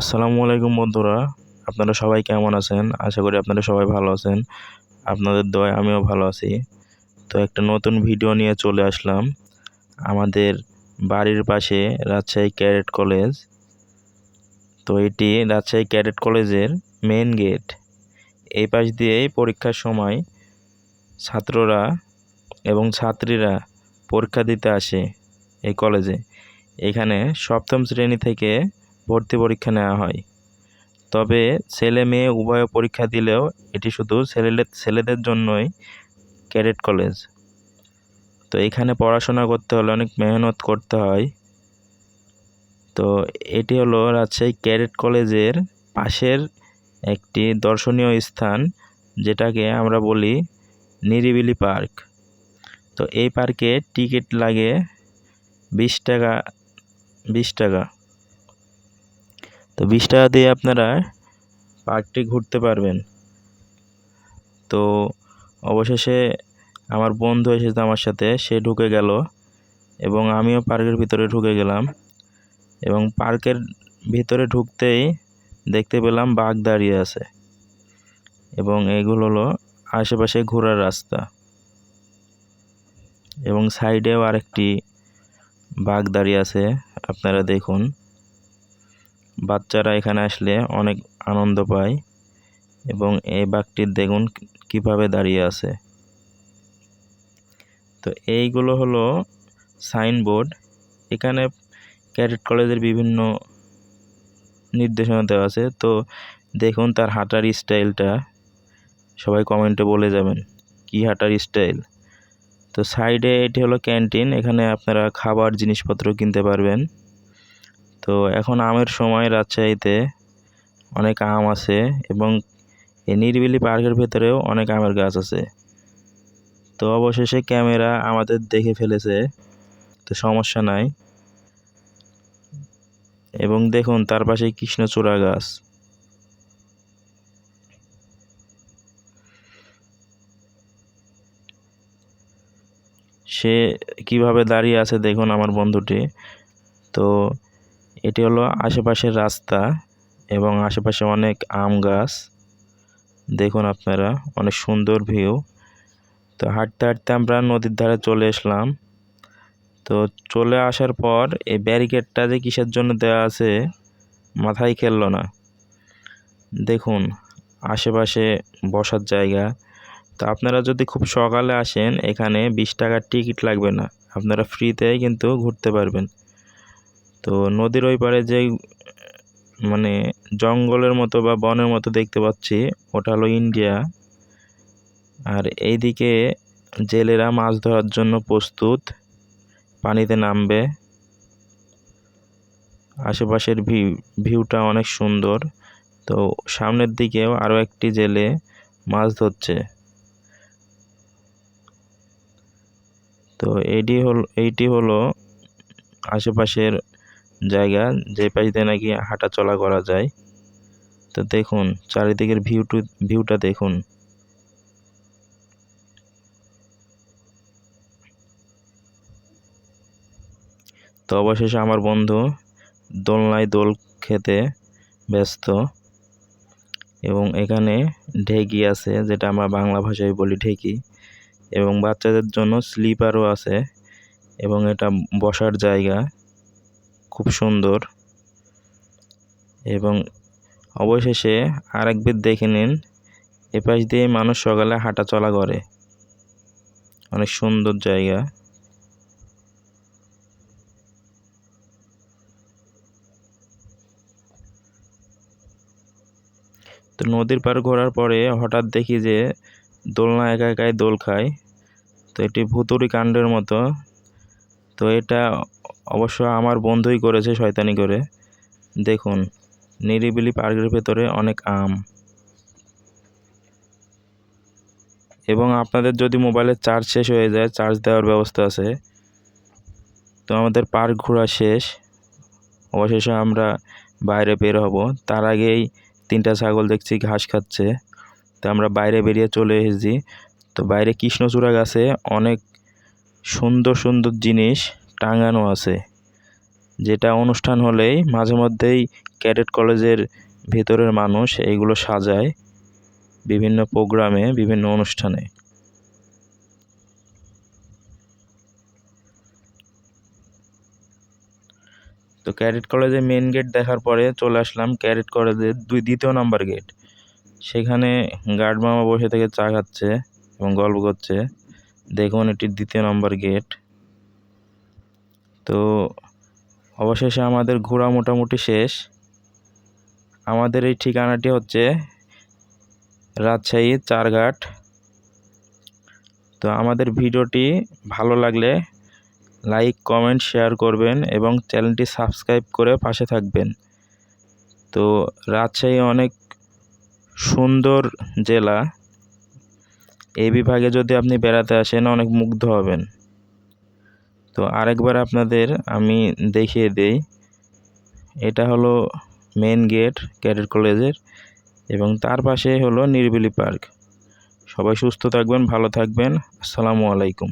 আসসালামু আলাইকুম বন্ধুরা, আপনারা সবাই কেমন আছেন? আশা করি আপনারা সবাই ভালো আছেন। আপনাদের দয় আমিও ভালো আছি। তো একটা নতুন ভিডিও নিয়ে চলে আসলাম। আমাদের বাড়ির পাশে রাজশাহী ক্যাডেট কলেজ। তো এটি রাজশাহী ক্যাডেট কলেজের মেন গেট। এই পাশ দিয়েই পরীক্ষার সময় ছাত্ররা এবং ছাত্রীরা পরীক্ষা দিতে আসে এই কলেজে। এখানে সপ্তম শ্রেণি থেকে ভর্তি পরীক্ষা নেওয়া হয়। তবে ছেলে মেয়ে উভয় পরীক্ষা দিলেও এটি শুধু ছেলেদের ছেলেদের জন্যই ক্যাডেট কলেজ। তো এখানে পড়াশোনা করতে হলে অনেক মেহনত করতে হয়। তো এটি হলো রাজশাহী ক্যাডেট কলেজের পাশের একটি দর্শনীয় স্থান, যেটাকে আমরা বলি নিরিবিলি পার্ক। তো এই পার্কে টিকিট লাগে বিশ টাকা বিশ টাকা। তো বিশ টাকা দিয়ে আপনারা পার্কটি ঘুরতে পারবেন। তো অবশেষে আমার বন্ধু এসেছে আমার সাথে, সে ঢুকে গেল এবং আমিও পার্কের ভিতরে ঢুকে গেলাম এবং পার্কের ভিতরে ঢুকতেই দেখতে পেলাম বাঘ দাঁড়িয়ে আছে এবং এগুলো হলো আশেপাশে ঘোরার রাস্তা এবং সাইডেও আরেকটি বাঘ দাঁড়িয়ে আছে, আপনারা দেখুন। বাচ্চারা এখানে আসলে অনেক আনন্দ পায় এবং এই বাঘটির দেখুন কীভাবে দাঁড়িয়ে আছে। তো এইগুলো হলো সাইনবোর্ড। এখানে ক্যাডেট কলেজের বিভিন্ন নির্দেশনা দেওয়া আছে। তো দেখুন তার হাঁটার স্টাইলটা। সবাই কমেন্টে বলে যাবেন, কি হাঁটার স্টাইল? তো সাইডে এটি হলো ক্যান্টিন। এখানে আপনারা খাবার জিনিসপত্র কিনতে পারবেন। তো এখন আমের সময় রাজশাহীতে অনেক আম আছে এবং এই নিরিবিলি পার্কের ভেতরেও অনেক আমের গাছ আছে। তো অবশেষে ক্যামেরা আমাদের দেখে ফেলেছে, তো সমস্যা নাই। এবং দেখুন, তার পাশে কৃষ্ণচূড়া গাছ। সে কীভাবে দাঁড়িয়ে আছে দেখুন আমার বন্ধুটি। তো এটি হলো আশেপাশের রাস্তা এবং আশেপাশে অনেক আম গাছ। দেখুন আপনারা, অনেক সুন্দর ভিউ। তো হাঁটতে হাঁটতে আমরা নদীর ধারে চলে আসলাম। তো চলে আসার পর এই ব্যারিকেডটা যে কিসের জন্য দেওয়া আছে মাথায় খেললো না। দেখুন, আশেপাশে বসার জায়গা। তো আপনারা যদি খুব সকালে আসেন, এখানে বিশ টাকার টিকিট লাগবে না। আপনারা ফ্রিতেই কিন্তু ঘুরতে পারবেন। তো নদীর ওই পারে যে মানে জঙ্গলের মতো বা বনের মতো দেখতে পাচ্ছি, ওটা হলো ইন্ডিয়া। আর এইদিকে জেলেরা মাছ ধরার জন্য প্রস্তুত, পানিতে নামবে। আশেপাশের ভিউ, ভিউটা অনেক সুন্দর। তো সামনের দিকেও আরও একটি জেলে মাছ ধরছে। তো এইটি হল, এইটি হলো আশেপাশের জায়গা, যে পাশ দিয়ে নাকি হাঁটা চলা করা যায়। তো দেখুন, চারিদিকের ভিউটু ভিউটা দেখুন। তো অবশেষে আমার বন্ধু দোলনায় দোল খেতে ব্যস্ত এবং এখানে ঢেকি আছে, যেটা আমরা বাংলা ভাষায় বলি ঢেকি। এবং বাচ্চাদের জন্য স্লিপারও আছে এবং এটা বসার জায়গা। খুব সুন্দর। এবং অবশেষে আরেক বিদ দেখে নিন। এপাশ দিয়ে মানুষ সকালে হাঁটা চলা করে। অনেক সুন্দর জায়গা। তো নদীর পার ঘোরার পরে হঠাৎ দেখি যে দোলনা একা একাই দোল খায়। তো এটি ভুতুরি কাণ্ডের মতো। তো এটা অবশ্য আমার বন্ধুই করেছে শয়তানি করে। দেখুন, নিরিবিলি পার্কের ভেতরে অনেক আম। এবং আপনাদের যদি মোবাইলের চার্জ শেষ হয়ে যায়, চার্জ দেওয়ার ব্যবস্থা আছে। তো আমাদের পার্ক ঘোরা শেষ। অবশেষে আমরা বাইরে বের হব। তার আগেই তিনটা ছাগল দেখছি ঘাস খাচ্ছে। তো আমরা বাইরে বেরিয়ে চলে এসেছি। তো বাইরে কৃষ্ণচূড়া গাছে অনেক সুন্দর সুন্দর জিনিস। টাঙানো আছে। যেটা অনুষ্ঠান হলেই মাঝে মধ্যেই ক্যাডেট কলেজের ভেতরের মানুষ এইগুলো সাজায় বিভিন্ন প্রোগ্রামে, বিভিন্ন অনুষ্ঠানে। তো ক্যাডেট কলেজের মেন গেট দেখার পরে চলে আসলাম ক্যাডেট কলেজের দুই, দ্বিতীয় নাম্বার গেট। সেখানে গার্ড মামা বসে থেকে চা খাচ্ছে এবং গল্প করছে। দেখুন এটি দ্বিতীয় নম্বর গেট। তো অবশেষে আমাদের ঘোরা মোটামুটি শেষ। আমাদের এই ঠিকানাটি হচ্ছে রাজশাহী চারঘাট। তো আমাদের ভিডিওটি ভালো লাগলে লাইক, কমেন্ট, শেয়ার করবেন এবং চ্যানেলটি সাবস্ক্রাইব করে পাশে থাকবেন। তো রাজশাহী অনেক সুন্দর জেলা। এই বিভাগে যদি আপনি বেড়াতে আসেন, অনেক মুগ্ধ হবেন। তো আরেকবার আপনাদের আমি দেখিয়ে দেই। এটা হলো মেন গেট, ক্যাডেট কলেজের, এবং তার পাশে হলো নিরিবিলি পার্ক। সবাই সুস্থ থাকবেন, ভালো থাকবেন। আসসালামু আলাইকুম।